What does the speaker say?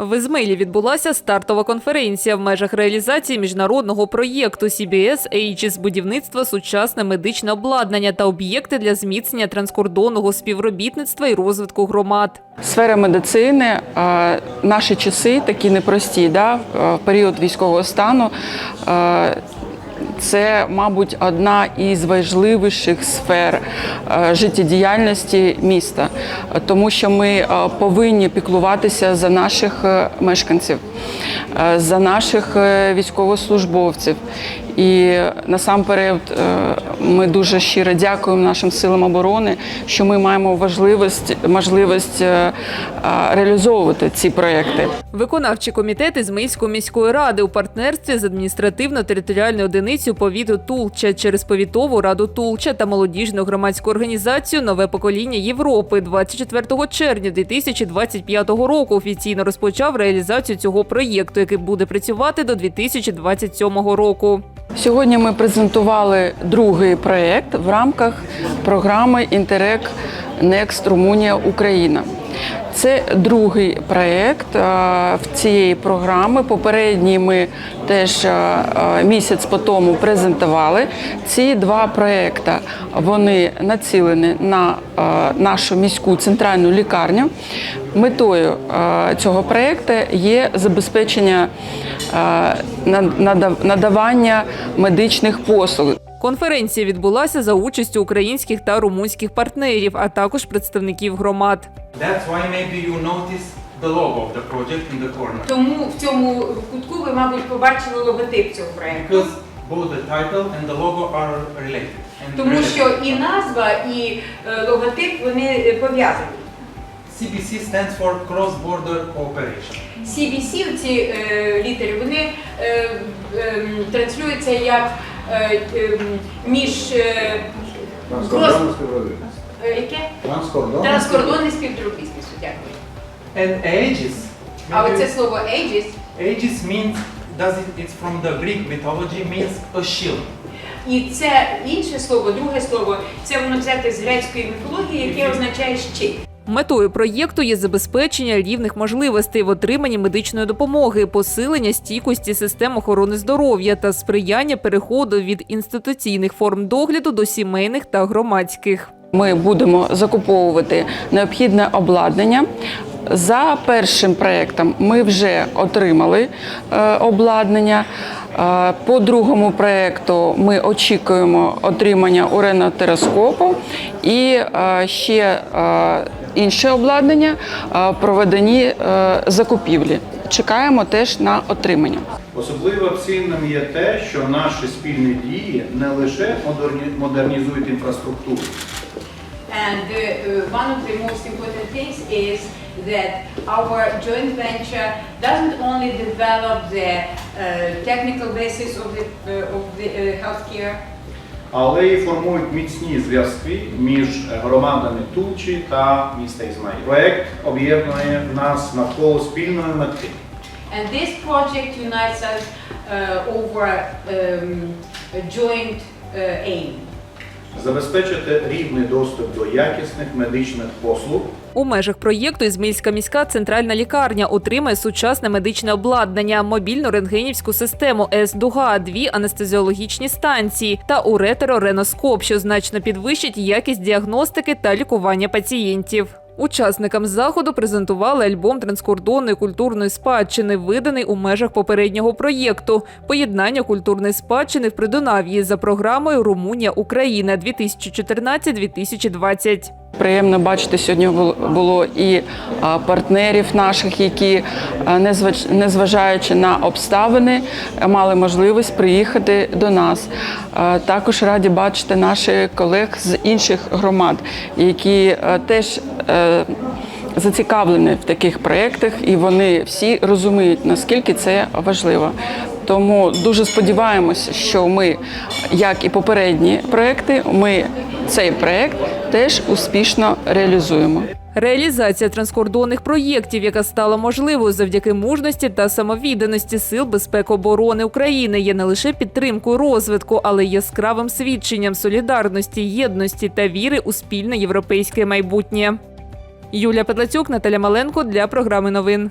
В Ізмейлі відбулася стартова конференція в межах реалізації міжнародного проєкту CBS Aegis будівництва сучасне медичне обладнання та об'єкти для зміцнення транскордонного співробітництва і розвитку громад. Сфера медицини, наші часи такі непрості, да, період військового стану. Це, мабуть, одна із важливіших сфер е, життєдіяльності міста, тому що ми е, повинні піклуватися за наших е, мешканців, за наших військовослужбовців. І насамперед ми дуже щиро дякуємо нашим силам оборони, що ми маємо важливість, можливість е, е, реалізовувати ці проекти. Виконавчий комітет Ізмаїльської міської ради у партнерстві з адміністративно-територіальною одиницею повіту Тулча через повітову раду Тулча та молодіжну громадську організацію Нове покоління Європи 24 червня 2025 року офіційно розпочав реалізацію цього проєкту, який буде працювати до 2027 року. Сьогодні ми презентували другий проєкт в рамках програми Інтерек Next Румунія Україна. Це другий проєкт е, в цієї програми. Попередній ми теж е, е, місяць по тому презентували. Ці два проєкти вони націлені на нашу міську центральну лікарню. Метою цього проєкту є забезпечення надавання медичних послуг. Конференція відбулася за участю українських та румунських партнерів, а також представників громад. Тому в цьому кутку ви, мабуть, побачили логотип цього проєкту. Because both the title and the logo are related. and Тому related. що і назва, і е, логотип вони е, пов'язані. CBC stands for Cross Border Cooperation. CBC, ці е, літери, вони е, ем, транслюються як е, між е, Транскордонне співробітництво. е, яке? Транскордонне Транскордонне співробітництво. Дякую. And aegis. А оце слово aegis, Aegis means, does it, it's from the Greek mythology, means a shield. і це інше слово, друге слово, це воно взяте з грецької міфології, яке означає щит. Метою проєкту є забезпечення рівних можливостей в отриманні медичної допомоги, посилення стійкості систем охорони здоров'я та сприяння переходу від інституційних форм догляду до сімейних та громадських. Ми будемо закуповувати необхідне обладнання. За першим проєктом ми вже отримали е, обладнання. Е, По другому проєкту ми очікуємо отримання уренотероскопу і е, ще інше обладнання е, проведені е, закупівлі. Чекаємо теж на отримання. Особливо цінним є те, що наші спільні дії не лише модерні- модернізують інфраструктуру, And uh, uh, one of the most important things is that our joint venture doesn't only develop the uh, technical basis of the, uh, of the uh, healthcare, але і формують міцні зв'язки між громадами Тулчі та міста Ізмаїл. Проект об'єднує нас навколо спільної мети. and this project unites us uh, over um, a joint uh, aim. Забезпечити рівний доступ до якісних медичних послуг У межах проєкту Ізмаїльська міська центральна лікарня отримає сучасне медичне обладнання, мобільну рентгенівську систему С-Дуга, дві анестезіологічні станції та уретерореноскоп, що значно підвищить якість діагностики та лікування пацієнтів. Учасникам заходу презентували альбом транскордонної культурної спадщини, виданий у межах попереднього проєкту Поєднання культурної спадщини в Придунав'ї за програмою Румунія Україна 2014-2020. Приємно бачити сьогодні було і партнерів наших, які, незваж- незважаючи на обставини, мали можливість приїхати до нас. Також раді бачити наших колег з інших громад, які теж е, зацікавлені в таких проєктах, і вони всі розуміють, наскільки це важливо. Тому дуже сподіваємося, що ми, як і попередні проекти, ми цей проект теж успішно реалізуємо. Реалізація транскордонних проєктів, яка стала можливою завдяки мужності та самовідданості сил безпеки оборони України, є не лише підтримкою розвитку, але й яскравим свідченням солідарності, єдності та віри у спільне європейське майбутнє. Юлія Петлацюк, Наталя Маленко для програми новин.